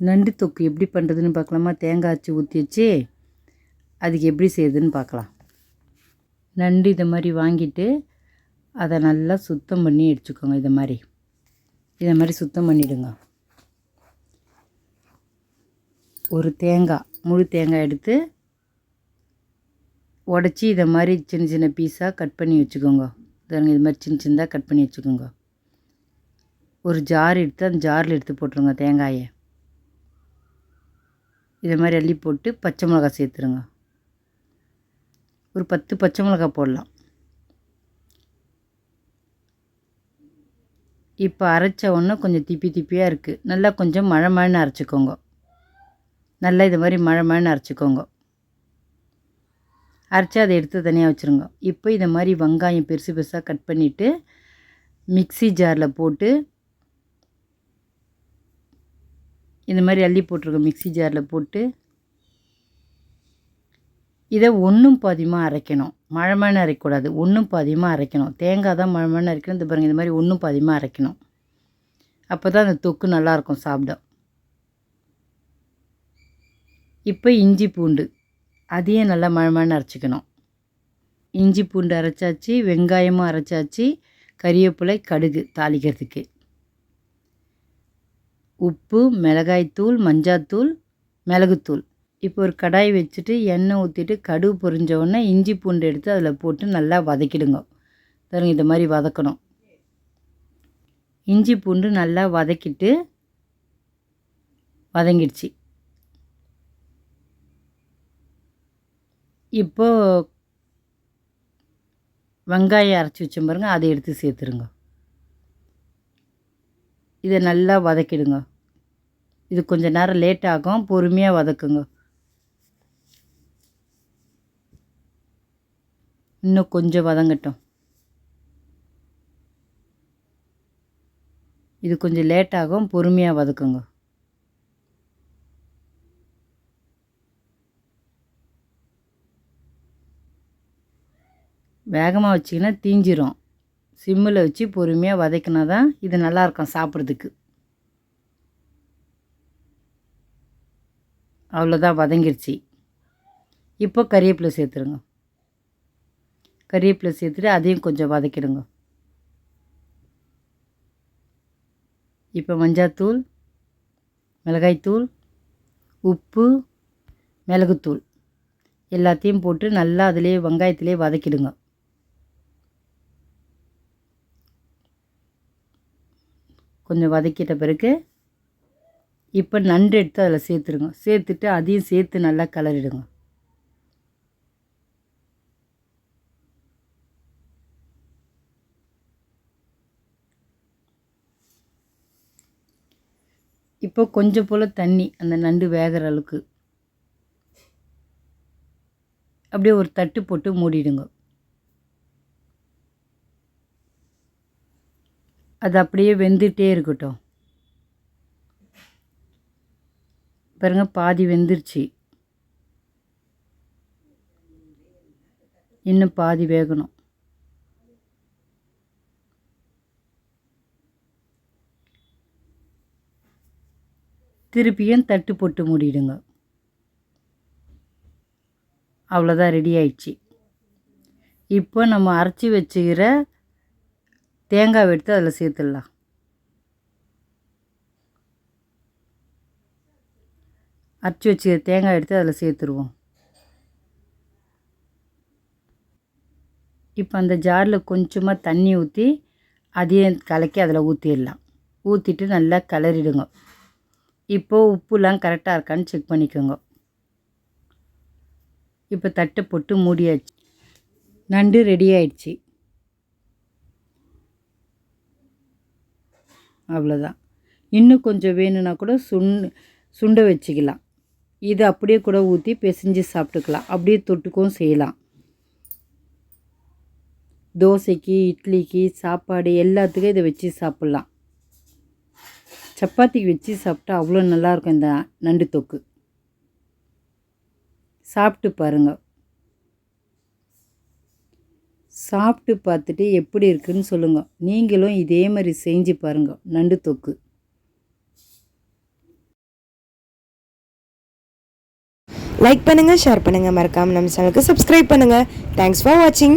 நண்டு தொக்கு எப்படி பண்ணுறதுன்னு பார்க்கலாமா? தேங்காய் அச்சு ஊற்றி வச்சு அதுக்கு எப்படி செய்யுதுன்னு பார்க்கலாம். நண்டு இதை மாதிரி வாங்கிட்டு அதை நல்லா சுத்தம் பண்ணி எடுத்துக்கோங்க. இதை மாதிரி. இதை மாதிரி சுத்தம் பண்ணிவிடுங்க ஒரு தேங்காய் முழு தேங்காய் எடுத்து உடச்சி இதை மாதிரி சின்ன சின்ன பீஸாக கட் பண்ணி வச்சுக்கோங்க. இது மாதிரி சின்ன சின்னதாக கட் பண்ணி வச்சுக்கோங்க. ஒரு ஜார் எடுத்து அந்த ஜாரில் எடுத்து போட்டுருங்க தேங்காயை. இதை மாதிரி அள்ளி போட்டு பச்சை மிளகா சேர்த்துருங்க. ஒரு பத்து பச்சை மிளகா போடலாம். இப்போ அரைச்ச உடனே கொஞ்சம் திப்பி திப்பியாக இருக்குது நல்லா கொஞ்சம் மழை மழைன்னு அரைச்சிக்கோங்க. நல்லா இது மாதிரி மழை மழைன்னு அரைச்சிக்கோங்க. அரைச்சி அதை எடுத்து தனியாக வச்சுருங்க. இப்போ இதை மாதிரி வெங்காயம் பெருசு பெருசாக கட் பண்ணிவிட்டு மிக்சி ஜாரில் போட்டு இந்த மாதிரி அள்ளி போட்டிருக்கோம் மிக்சி ஜாரில் போட்டு. இதை ஒன்றும் பாதியமாக அரைக்கணும். மழை மழை அரைக்கக்கூடாது. ஒன்றும் பாதியமாக அரைக்கணும். தேங்காய் தான் மழை மழை அரைக்கணும். இந்த பாருங்கள் இந்த மாதிரி ஒன்றும் பாதியமாக அரைக்கணும். அப்போ தான் அந்த தொக்கு நல்லாயிருக்கும் சாப்பிட. இப்போ இஞ்சி பூண்டு. அதையும் நல்லா மழை மழை அரைச்சிக்கணும். இஞ்சி பூண்டு அரைச்சாச்சு வெங்காயமும் அரைச்சாச்சு கறிவேப்பிலை கடுகு தாளிக்கிறதுக்கு. உப்பு மிளகாய்த்தூள் மஞ்சாத்தூள் மிளகுத்தூள் இப்போ ஒரு கடாய் வச்சுட்டு எண்ணெய் ஊற்றிட்டு கடுகு பொரிஞ்ச இஞ்சி பூண்டு எடுத்து அதில் போட்டு நல்லா வதக்கிடுங்க. தருங்க இந்த மாதிரி வதக்கணும். இஞ்சி பூண்டு நல்லா வதக்கிட்டு வதங்கிடுச்சு. இப்போது வெங்காயம் அரைச்சி வச்சோம் பாருங்கள் அதை எடுத்து சேர்த்துருங்க. இதை நல்லா வதக்கிடுங்க. இது கொஞ்சம் நேரம் லேட் ஆகும். பொறுமையாக வதக்குங்க. இன்னும் கொஞ்சம் வதங்கட்டும். இது கொஞ்சம் லேட் ஆகும். பொறுமையாக வதக்குங்க. வேகமாக வச்சிங்கன்னா தீஞ்சிரும். சிம்மில் வச்சு பொறுமையாக வதக்கினா தான் இது நல்லாயிருக்கும் சாப்பிட்றதுக்கு. அவ்வளோதான் வதங்கிருச்சு. இப்போ கறிவேப்பிலை சேர்த்துருங்க. கறிவேப்பிலை சேர்த்துட்டு அதையும் கொஞ்சம் வதக்கிடுங்க. இப்போ மஞ்சாத்தூள் மிளகாய்த்தூள் உப்பு மிளகுத்தூள். எல்லாத்தையும் போட்டு நல்லா அதிலே வெங்காயத்திலே வதக்கிடுங்க. கொஞ்சம் வதக்கிட்ட பிறகு இப்போ நண்டு எடுத்து அதில் சேர்த்துருங்க. சேர்த்துட்டு அதையும் சேர்த்து நல்லா கலரிடுங்க. இப்போ கொஞ்சம் போல் தண்ணி அந்த நண்டு வேகிற அளவுக்கு. அப்படியே ஒரு தட்டு போட்டு மூடிடுங்க. அது அப்படியே வெந்துகிட்டே இருக்கட்டும். பாருங்க பாதி வெந்துருச்சு. இன்னும் பாதி வேகணும். திருப்பியும் தட்டு போட்டு மூடிடுங்க. அவ்வளோதான் ரெடி ஆயிடுச்சு. இப்போ நம்ம அரைச்சி வச்சுக்கிற தேங்காய் எடுத்து அதில் சேர்த்துடலாம். அரைச்சி வச்சு தேங்காய் எடுத்து அதில் சேர்த்துருவோம். இப்போ அந்த ஜாரில் கொஞ்சமாக தண்ணி ஊற்றி அதையும் கலக்கி அதில் ஊற்றிடலாம். ஊற்றிட்டு நல்லா கிளறிடுங்க. இப்போது உப்புலாம் கரெக்டாக இருக்கான்னு செக் பண்ணிக்கோங்க. இப்போ தட்டை போட்டு மூடியாச்சு. நண்டு ரெடி ஆயிடுச்சு. அவ்வளோதான் இன்னும் கொஞ்சம் வேணும்னா கூட சுண் சுண்டை வச்சுக்கலாம். இது அப்படியே கூட ஊற்றி பிசைஞ்சு சாப்பிட்டுக்கலாம். அப்படியே தொட்டுக்கவும் செய்யலாம். தோசைக்கு இட்லிக்கு சாப்பாடு எல்லாத்துக்கும் இதை வச்சு சாப்பிட்லாம். சப்பாத்திக்கு வச்சு சாப்பிட்டா அவ்வளோ நல்லாயிருக்கும் இந்த நண்டு தொக்கு. சாப்பிட்டு பாருங்கள் சாப்பிட்டு பார்த்துட்டு எப்படி இருக்குன்னு சொல்லுங்கள் நீங்களும் இதே மாதிரி செஞ்சு பாருங்க. நண்டு தொக்கு. லைக் பண்ணுங்கள் ஷேர் பண்ணுங்கள் மறக்காமல் நம்ம சேனலுக்கு சப்ஸ்கிரைப் பண்ணுங்கள் தேங்க்ஸ் ஃபார் வாட்சிங்